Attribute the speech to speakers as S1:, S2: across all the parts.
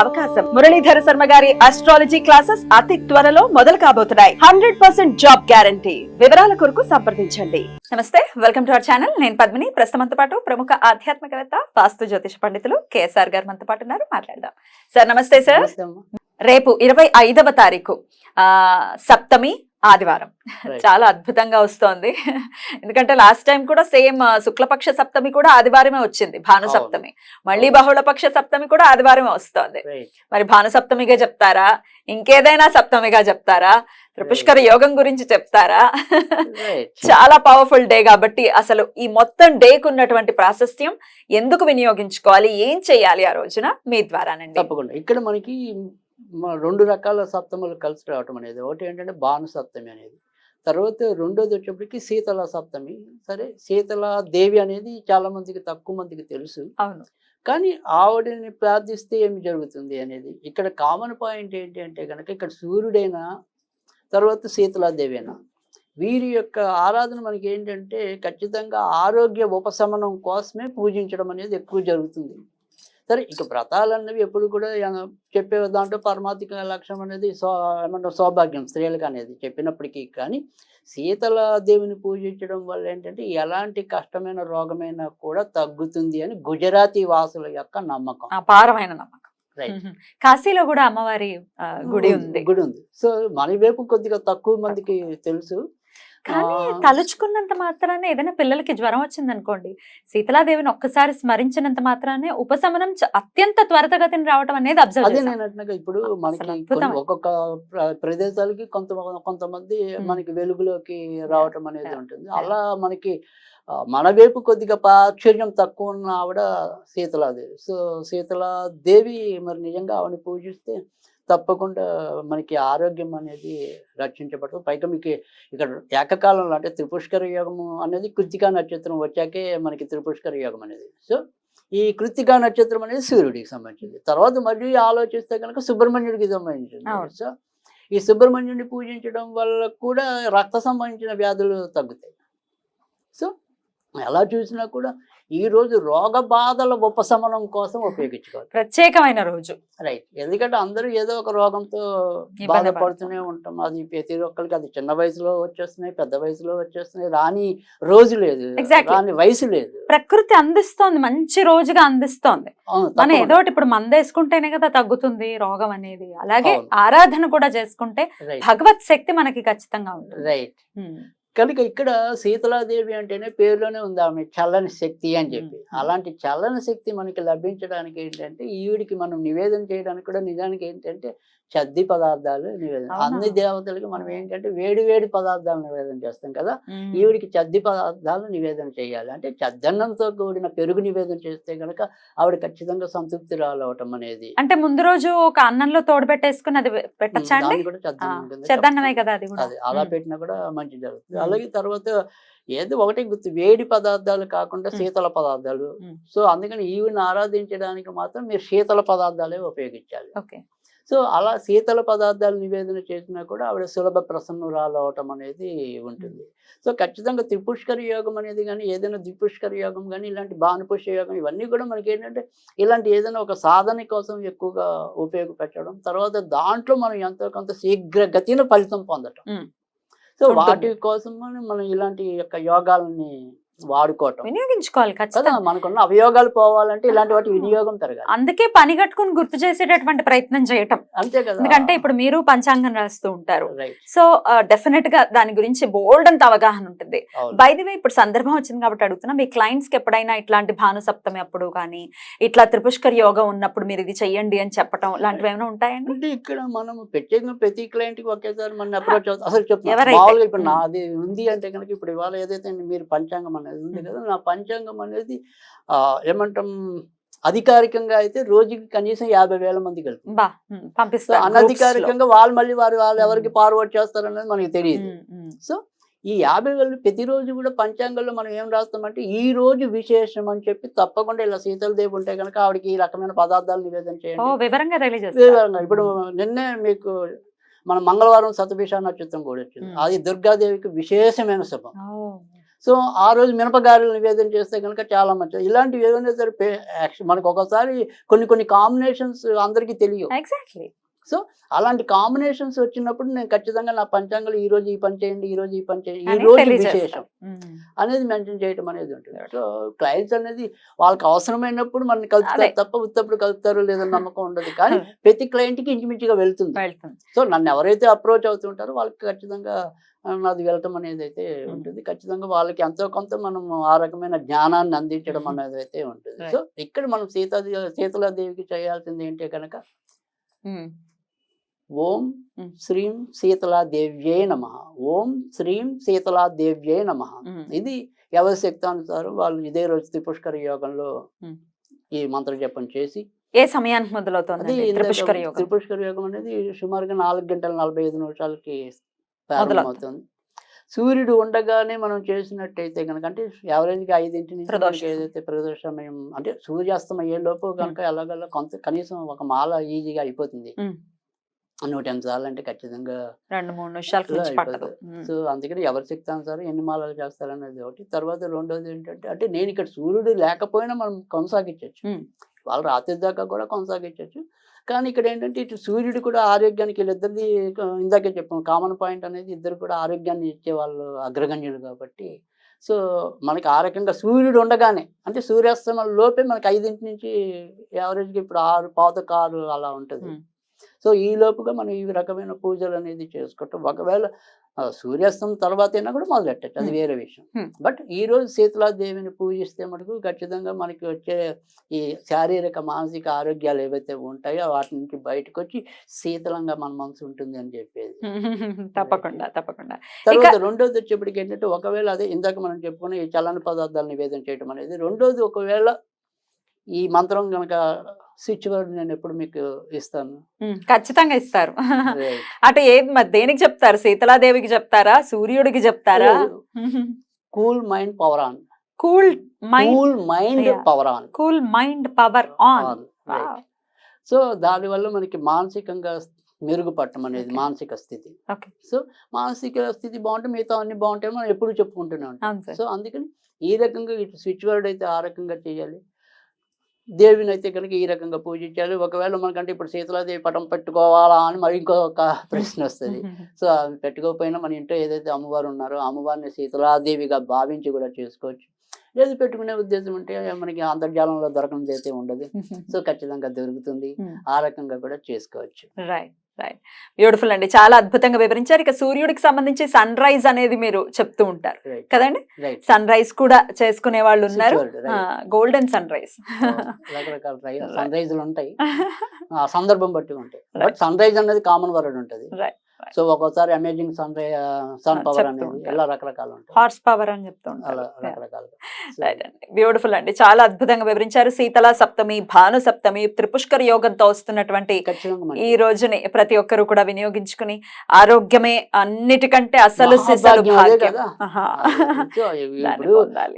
S1: అవకాశం. మురళీధర శర్మ గారి astrology classes అతి త్వరలో మొదలు కాబోతున్నాయి. హండ్రెడ్ పర్సెంట్ జాబ్ గ్యారంటీ వివరాల కొరకు సంప్రదించండి. నమస్తే వెల్కమ్ టు అవర్ ఛానల్ నేను పద్మిని. ప్రస్తుతంతో పాటు ప్రముఖ ఆధ్యాత్మికవేత్త వాస్తు జ్యోతిష పండితులు కేఎస్ఆర్ గారు మనతో పాటు ఉన్నారు. మాట్లాడదాం. సార్ నమస్తే సార్. రేపు ఇరవై ఐదవ తారీఖు ఆ సప్తమి ఆదివారం. చాలా అద్భుతంగా వస్తోంది. ఎందుకంటే లాస్ట్ టైం కూడా సేమ్ శుక్లపక్ష సప్తమి కూడా ఆదివారమే వచ్చింది భాను. సప్తమి. మళ్ళీ. బహుళపక్ష సప్తమి కూడా ఆదివారమే వస్తోంది. మరి భాను సప్తమిగా చెప్తారా? ఇంకేదైనా సప్తమిగా చెప్తారా? త్రిపుష్కర యోగం గురించి చెప్తారా. చాలా పవర్ఫుల్ డే కాబట్టి అసలు ఈ మొత్తం డేకు ఉన్నటువంటి ప్రాశస్త్యం ఎందుకు వినియోగించుకోవాలి? ఏం చేయాలి ఆ రోజున? మీ ద్వారానండి.
S2: తప్పకుండా. ఇక్కడ మనకి రెండు రకాల సప్తములు కలిసి రావటం అనేది. ఒకటి ఏంటంటే భాను సప్తమి అనేది. తర్వాత రెండోది వచ్చేప్పటికి శీతల సప్తమి. సరే శీతల దేవి అనేది చాలా మందికి తక్కువ మందికి తెలుసు. కానీ ఆవిడని ప్రార్థిస్తే ఏమి జరుగుతుంది అనేది. ఇక్కడ కామన్ పాయింట్ ఏంటి అంటే కనుక ఇక్కడ సూర్యుడైనా తర్వాత శీతలాదేవేనా. వీరి యొక్క ఆరాధన మనకి ఏంటంటే ఖచ్చితంగా ఆరోగ్య ఉపశమనం కోసమే పూజించడం అనేది ఎక్కువ జరుగుతుంది. సరే ఇక వ్రతాలు అన్నవి ఎప్పుడు కూడా చెప్పే దాంట్లో పరమాత్మిక లక్ష్యం అనేది సో సౌభాగ్యం స్త్రీలకు అనేది చెప్పినప్పటికీ కానీ శీతల దేవిని పూజించడం వల్ల ఏంటంటే ఎలాంటి కష్టమైన రోగమైనా కూడా తగ్గుతుంది అని గుజరాతీ వాసుల యొక్క నమ్మకం.
S1: అపారమైన నమ్మకం. కాశీలో కూడా అమ్మవారి గుడి ఉంది.
S2: గుడి ఉంది. సో మన వైపు కొద్దిగా తక్కువ మందికి తెలుసు.
S1: కానీ తలుచుకున్నంత మాత్రానే ఏదైనా పిల్లలకి జ్వరం వచ్చింది అనుకోండి శీతలాదేవిని ఒక్కసారి స్మరించినంత మాత్రానే ఉపశమనం అత్యంత త్వరితగతిని రావటం అనేది అబ్జర్వ్
S2: అదే నేను అంటున్నాగా ఇప్పుడు మనకి. ఒక్కొక్క ప్ర- ప్రదేశాలకి కొంత కొంతమంది. మనకి వెలుగులోకి రావటం అనేది. ఉంటుంది అలా మనకి మన వైపు కొద్దిగా ప్రాచుర్యం తక్కువ ఉన్న ఆవిడ శీతలాదేవి సో శీతలాదేవి మరి నిజంగా ఆవిడని పూజిస్తే తప్పకుండా మనకి ఆరోగ్యం అనేది రక్షించబడుతుంది. పైగా మీకు ఇక్కడ ఏకకాలంలో అంటే త్రిపుష్కర యోగము అనేది కృతికా నక్షత్రం వచ్చాకే మనకి త్రిపుష్కర యోగం అనేది. సో ఈ కృతికా నక్షత్రం అనేది సూర్యుడికి సంబంధించింది. తర్వాత మళ్ళీ ఆలోచిస్తే కనుక సుబ్రహ్మణ్యుడికి సంబంధించింది. సో ఈ సుబ్రహ్మణ్యుడిని పూజించడం వల్ల కూడా రక్త సంబంధించిన వ్యాధులు తగ్గుతాయి. సో ఎలా చూసినా కూడా ఈ రోజు రోగ బాధల ఉపశమనం కోసం ఉపయోగించుకోవాలి.
S1: ప్రత్యేకమైన రోజు.
S2: రైట్ ఎందుకంటే అందరూ ఏదో ఒక రోగంతో బాధపడుతూనే ఉంటాం. అది ప్రతి ఒక్కరికి అది చిన్న వయసులో వచ్చేస్తున్నాయి పెద్ద వయసులో వచ్చేస్తున్నాయి. రాని రోజు లేదు. రాని వయసు లేదు.
S1: ప్రకృతి అందిస్తోంది మంచి రోజుగా అందిస్తోంది. మనం. ఏదో ఇప్పుడు మందేసుకుంటేనే కదా తగ్గుతుంది రోగం అనేది. అలాగే. ఆరాధన కూడా చేసుకుంటే భగవత్ శక్తి మనకి ఖచ్చితంగా ఉంటుంది.
S2: రైట్. కనుక ఇక్కడ శీతలాదేవి అంటేనే పేరులోనే ఉంది ఆమె చల్లని శక్తి అని చెప్పి. అలాంటి చల్లని శక్తి మనకి లభించడానికి ఏంటంటే ఈవిడికి మనం నివేదన చేయడానికి కూడా నిజానికి ఏంటంటే చద్ది పదార్థాలు నివేదన? అన్ని దేవతలకి మనం ఏంటంటే వేడి వేడి పదార్థాలు నివేదన చేస్తాం కదా. ఈవిడికి చద్ది పదార్థాలు నివేదన చేయాలి అంటే చద్దన్నంతో కూడిన పెరుగు నివేదన చేస్తే కనుక ఆవిడ ఖచ్చితంగా సంతృప్తి రాలవటం అనేది
S1: అంటే ముందు రోజు ఒక అన్నంలో తోడు పెట్టేసుకుని అది పెట్టచ్చా అండి
S2: దాన్ని కూడా చద్దన్నం కింద
S1: చెద్దన్నమే. కదా అది
S2: అలా. పెట్టినా కూడా మంచి జరుగుతుంది. అలాగే తర్వాత ఏదో ఒకటి గుర్తు వేడి పదార్థాలు కాకుండా. శీతల పదార్థాలు. సో అందుకని ఈవిని ఆరాధించడానికి మాత్రం మీరు శీతల పదార్థాలే ఉపయోగించాలి.
S1: ఓకే.
S2: సో అలా శీతల పదార్థాలు నివేదన చేసినా కూడా ఆవిడ సులభ ప్రసన్నురాలు అవటం అనేది ఉంటుంది. సో ఖచ్చితంగా త్రిపుష్కర యోగం అనేది కానీ ఏదైనా ద్విపుష్కర యోగం కానీ ఇలాంటి భానుపుష్య యోగం ఇవన్నీ కూడా మనకి ఏంటంటే ఇలాంటి ఏదైనా ఒక సాధన కోసం ఎక్కువగా ఉపయోగపెట్టడం తర్వాత దాంట్లో మనం ఎంతో కొంత శీఘ్రగతిన ఫలితం పొందటం. సో. వాటి కోసం మనం ఇలాంటి యొక్క యోగాలని వాడుకోవటం.
S1: వినియోగించుకోవాలి ఖచ్చితంగా.
S2: మనకున్న అవయోగాలు పోవాలంటే ఇలాంటి వాటి వినియోగం పెరగాలి.
S1: అందుకే పని కట్టుకుని గుర్తు చేసేటటువంటి ప్రయత్నం చేయటం.
S2: అంతే కదా.
S1: ఎందుకంటే ఇప్పుడు మీరు పంచాంగం రాస్తూ ఉంటారు. సో డెఫినెట్గా దాని గురించి బోల్డ్ అంత అవగాహన ఉంటుంది.
S2: అవును.
S1: బై ది వే ఇప్పుడు సందర్భం వచ్చింది కాబట్టి అడుగుతున్నా మీ క్లయింట్స్కి ఎప్పుడైనా ఇట్లాంటి భాను సప్తమి అప్పుడు కానీ ఇట్లా త్రిపుష్కర్ యోగా ఉన్నప్పుడు మీరు ఇది చెయ్యండి అని చెప్పటం లాంటివి ఏమైనా ఉంటాయండి?
S2: అంటే ఇక్కడ మనం ప్రత్యేకంగా ప్రతి క్లయింట్కి ఒకేసారి మన అప్రోచ్ అసలు. మామూలుగా ఇప్పుడు. నాది ఉంది అంటే కనుక ఇప్పుడు ఇవాళ ఏదైతే మీరు పంచాంగం అనేది ఉంది కదా! నా పంచాంగం అనేది ఏమంటాం అధికారికంగా అయితే రోజుకి కనీసం యాభై వేల మంది
S1: పంపిస్తారు
S2: అనధికారికంగా వాళ్ళు మళ్ళీ వారు వాళ్ళు ఎవరికి ఫార్వర్డ్ చేస్తారనేది మనకి తెలియదు. సో ఈ యాభై వేలు ప్రతిరోజు కూడా పంచాంగంలో మనం ఏం రాస్తామంటే ఈ రోజు విశేషం అని చెప్పి తప్పకుండా ఇలా శీతలదేవి ఉంటే కనుక ఆవిడకి ఈ రకమైన పదార్థాలు నివేదన చేయండి.
S1: వివరంగా
S2: ఇప్పుడు నిన్నే మీకు మన మంగళవారం సతభిష నక్షత్రం కూడా వచ్చింది. అది దుర్గాదేవికి విశేషమైన శుభం. సో ఆ రోజు మినపగారెలు నివేదన చేస్తే కనుక చాలా మంచిది. ఇలాంటివి ఏదైనా సరే పే- మనకు ఒకసారి కొన్ని కొన్ని కాంబినేషన్స్ అందరికీ తెలియవు.
S1: ఎగ్జాక్ట్లీ.
S2: అలాంటి కాంబినేషన్స్ వచ్చినప్పుడు నేను ఖచ్చితంగా నా పంచాంగంలో ఈ రోజు ఈ పని చేయండి ఈ రోజు ఈ పని చేయండి ఈ రోజు. విశేషం. అనేది మెన్షన్ చేయడం అనేది ఉంటుంది సో క్లయింట్స్ అనేది వాళ్ళకి అవసరమైనప్పుడు మనని కలుపుతారు
S1: అదే.
S2: తప్ప ఉత్తప్పుడు కలుపుతారో లేదో నమ్మకం ఉండదు కానీ ప్రతి client కి ఇంచుమించుగా వెళ్తుంది సో నన్ను ఎవరైతే అప్రోచ్ అవుతుంటారో వాళ్ళకి ఖచ్చితంగా నాది వెళ్ళటం అనేది అయితే ఉంటుంది ఖచ్చితంగా వాళ్ళకి ఎంతో కొంత మనం ఆ రకమైన జ్ఞానాన్ని అందించడం. అనేది అయితే ఉంటుంది. సో ఇక్కడ మనం సీతా సీతలాదేవికి చేయాల్సింది ఏంటి కనుక ఓం. శ్రీం శీతలాదేవ్యే నమ ఓం శ్రీం శీతలాదేవ్యే నమ. ఇది ఎవరి శక్తానుసారం వాళ్ళు ఇదే రోజు త్రిపుష్కర యోగంలో. ఈ మంత్ర జపం చేసి
S1: ఏ సమయానికి మొదలవుతుంది త్రిపుష్కర యోగం
S2: త్రిపుష్కర యోగం అనేది సుమారుగా నాలుగు గంటల నలభై ఐదు నిమిషాలకి ప్రారంభమవుతుంది సూర్యుడు ఉండగానే మనం చేసినట్టయితే కనుక అంటే యావరేజ్గా ఐదింటి నుంచి ఏదైతే సమయం అంటే సూర్యాస్తం అయ్యే లోపు కనుక ఎలాగలా కొంత కనీసం ఒక మాల ఈజీగా అయిపోతుంది. నూట ఎనిమిది సార్లు అంటే ఖచ్చితంగా
S1: రెండు మూడు ఉమ్.
S2: సో అందుకని ఎవరి శక్తి అనుసారం ఎన్ని మాలలు చేస్తారనేది ఒకటి. తర్వాత రెండోది ఏంటంటే అంటే నేను ఇక్కడ సూర్యుడు లేకపోయినా మనం కొనసాగించవచ్చు. వాళ్ళు రాత్రి దాకా కూడా కొనసాగించవచ్చు కానీ ఇక్కడ ఏంటంటే ఇటు సూర్యుడు కూడా ఆరోగ్యానికి వీళ్ళిద్దరిది ఇందాకే చెప్పాం కామన్ పాయింట్ అనేది ఇద్దరు కూడా ఆరోగ్యాన్ని ఇచ్చే వాళ్ళు అగ్రగణ్యులు కాబట్టి. సో మనకి ఆ రకంగా సూర్యుడు ఉండగానే అంటే సూర్యాస్తమం లోపే మనకి ఐదింటి నుంచి యావరేజ్గా ఇప్పుడు ఆరు పావుతకు ఆరు అలా ఉంటుంది. సో ఈ లోపుగా మనం ఈ రకమైన పూజలు అనేది చేసుకుంటాం. ఒకవేళ సూర్యాస్తం తర్వాత అయినా కూడా మొదలెట్టచ్చు. అది. వేరే విషయం. బట్ ఈ రోజు శీతలాదేవిని పూజిస్తే మటుకు ఖచ్చితంగా మనకి వచ్చే ఈ శారీరక మానసిక ఆరోగ్యాలు ఏవైతే ఉంటాయో వాటి నుంచి బయటకు వచ్చి శీతలంగా మన మనసు ఉంటుంది అని చెప్పేది.
S1: తప్పకుండా తప్పకుండా.
S2: తర్వాత రెండోది వచ్చేప్పటికి ఏంటంటే ఒకవేళ అదే ఇందాక మనం చెప్పుకున్న ఈ చలన పదార్థాలు నివేదన చేయడం అనేది రెండోది ఒకవేళ ఈ మంత్రం కనుక స్విచ్ వర్డ్ నేను ఎప్పుడు మీకు ఇస్తాను.
S1: ఖచ్చితంగా ఇస్తారు. అంటే ఏ దేనికి చెప్తారు? సీతలాదేవికి చెప్తారా? సూర్యుడికి చెప్తారా?
S2: Cool mind power on.
S1: Cool mind
S2: cool mind. Power on.
S1: Cool mind power on.
S2: So దానివల్ల మనకి మానసికంగా మెరుగుపడటం అనేది. మానసిక స్థితి. సో మానసిక స్థితి బాగుంటే మిగతా అన్ని బాగుంటాయి మనం ఎప్పుడు చెప్పుకుంటూనే ఉంటాం. సో అందుకని ఈ రకంగా స్విచ్ వర్డ్ అయితే ఆ రకంగా చేయాలి. దేవిని అయితే కనుక ఈ రకంగా పూజించాలి ఒకవేళ మనకంటే ఇప్పుడు శీతలాదేవి పటం పెట్టుకోవాలా అని మరి ఇంకొక ప్రశ్న వస్తుంది. సో అవి పెట్టుకోకపోయినా మన ఇంట్లో ఏదైతే అమ్మవారు ఉన్నారో అమ్మవారిని శీతలాదేవిగా భావించి కూడా చేసుకోవచ్చు. లేదు పెట్టుకునే ఉద్దేశం ఉంటే మనకి అంతర్జాలంలో దొరకనిది అయితే ఉండదు. సో ఖచ్చితంగా దొరుకుతుంది. ఆ రకంగా కూడా చేసుకోవచ్చు.
S1: రైట్ రైట్ బ్యూటిఫుల్ అండి. చాలా అద్భుతంగా వివరించారు. ఇక సూర్యుడికి సంబంధించి సన్ రైజ్ అనేది మీరు చెప్తూ ఉంటారు. కదండి? సన్ రైజ్ కూడా చేసుకునే వాళ్ళు ఉన్నారు. గోల్డెన్ సన్ రైజ్
S2: రకరకాల సన్ రైజులు ఉంటాయి. సందర్భం బట్టి ఉంటాయి. బట్ సన్ రైజ్ అనేది కామన్ వర్డ్ ఉంటుంది. సో ఒక్కోసారి అమేజింగ్ సన్ సన్ పవర్ అనేది. ఇలా రకరకాలు ఉంటాయి.
S1: హార్స్ పవర్ అని చెప్తూ ఉంటారు.
S2: అలా
S1: Yeah.
S2: రకరకాలుగా. So,
S1: రైట్ అండి. బ్యూటిఫుల్ అండి. చాలా అద్భుతంగా వివరించారు. శీతల సప్తమి భాను సప్తమి త్రిపుష్కర యోగంతో వస్తున్నటువంటి ఈ. రోజుని ప్రతి ఒక్కరు కూడా వినియోగించుకుని ఆరోగ్యమే అన్నిటికంటే అసలు.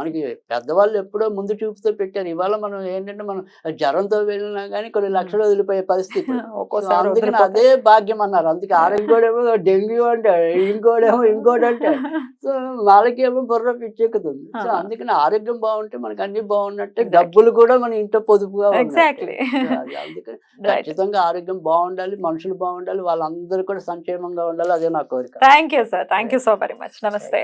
S2: మనకి పెద్దవాళ్ళు ఎప్పుడో ముందు చూపుతో పెట్టారు. ఇవాళ మనం ఏంటంటే మనం జ్వరంతో వెళ్ళినా కానీ కొన్ని లక్షలు వదిలిపోయే పరిస్థితి
S1: ఒక్కోసారి.
S2: అదే భాగ్యం అన్నారు. అందుకే ఆరోగ్యోడేమో డెంగ్యూ అంటాడు ఇంకోడేమో ఇంకోటి అంటాడు సో వాళ్ళకేమో బుర్ర పిచ్చెక్కుతుంది. సో. అందుకని ఆరోగ్యం బాగుంటే మనకి అన్ని బాగున్నట్టే. డబ్బులు కూడా మన ఇంట్లో పొదుపుగా అది అందుకని ఖచ్చితంగా ఆరోగ్యం బాగుండాలి మనుషులు బాగుండాలి వాళ్ళందరూ కూడా సంక్షేమంగా ఉండాలి అదే నా కోరిక.
S1: Thank you sir thank you so very much నమస్తే